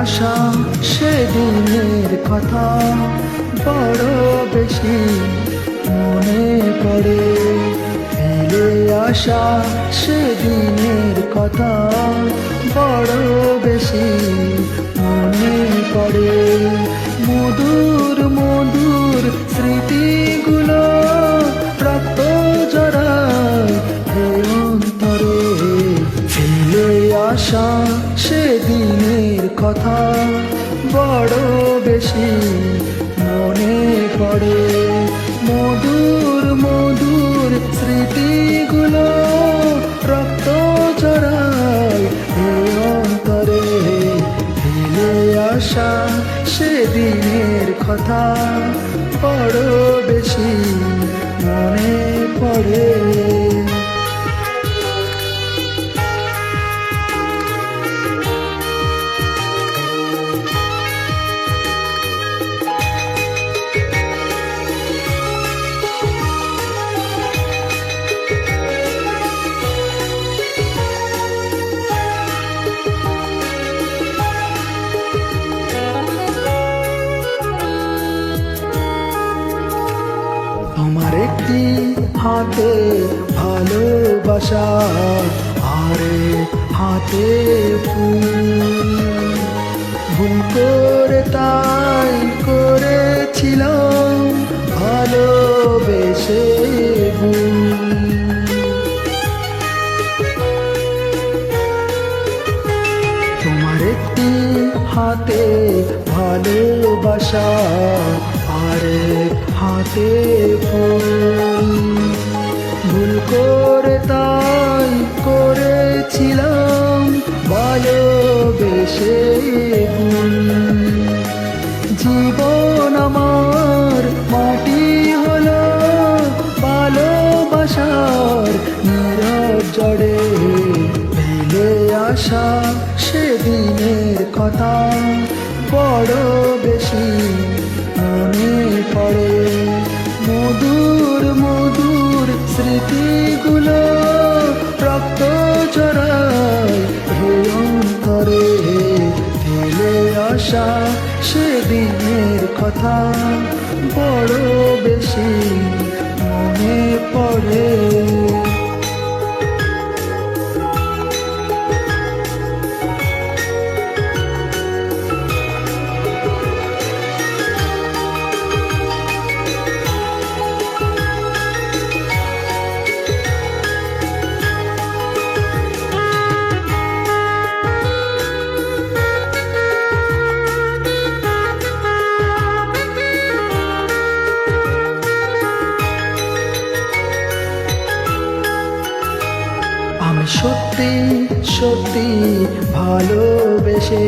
আসা সেদিনের কথা বড় বেশি মনে পড়ে। ফেলে আসা সেদিনের কথা বড় বেশি পড়ে। মধুর মধুর স্মৃতিগুলো রক্ত অন্তরে। ফেলে আসা সেদিনের কথা বড় বেশি মনে পড়ে। হাতে ভালোবাসা, আরে হাতে ফুল। ভুল করে তাই করেছিলাম ভালোবেসে ভুল। তোমার একটি হাতে ভালোবাসা, আর হাতে ফুল। করে তাই করেছিলাম ভালোবেসে ভুল জীবন আমার মাটি হলো ভালোবাসার নীরব জড়ে। ফেলে আসা সেদিনের কথা বড় বেশি স্মৃতিগুলো রক্ত করে হে অন্তরে ফেলে আসা সেদিনের কথা। বড় বেশি মনে পড়ে সত্যি ভালোবেসে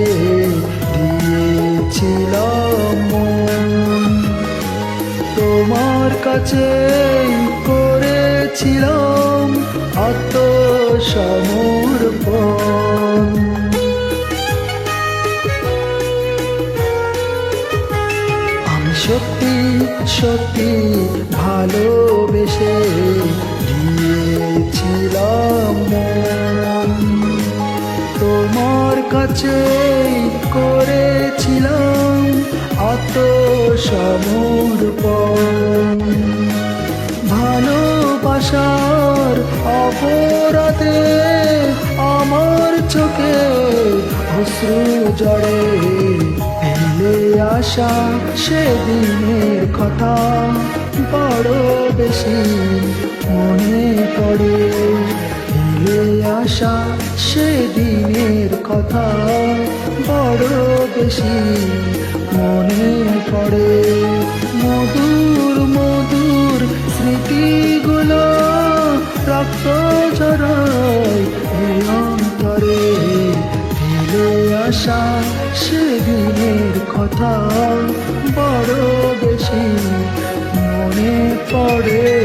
দিয়েছিলাম মন। তোমার কাছে করেছিলাম আত্মসমর্পণ আমি সত্যি সত্যি ভালোবেসে দিয়েছিলাম মন। কাছে করেছিলাম আত্মসমর্পণ ভালোবাসার অপরাধে আমার চোখে অশ্রু জড়ে। ফেলে আসা সেদিনের কথা বড় বেশি মনে পড়ে। ফেলে আসা সেদিনের কথা বড় বেশি মনে পড়ে। মধুর মধুর স্মৃতিগুলো রক্ত জড়ায় অন্তরে। ফেলে আসা সেদিনের কথা বড় বেশি মনে পড়ে।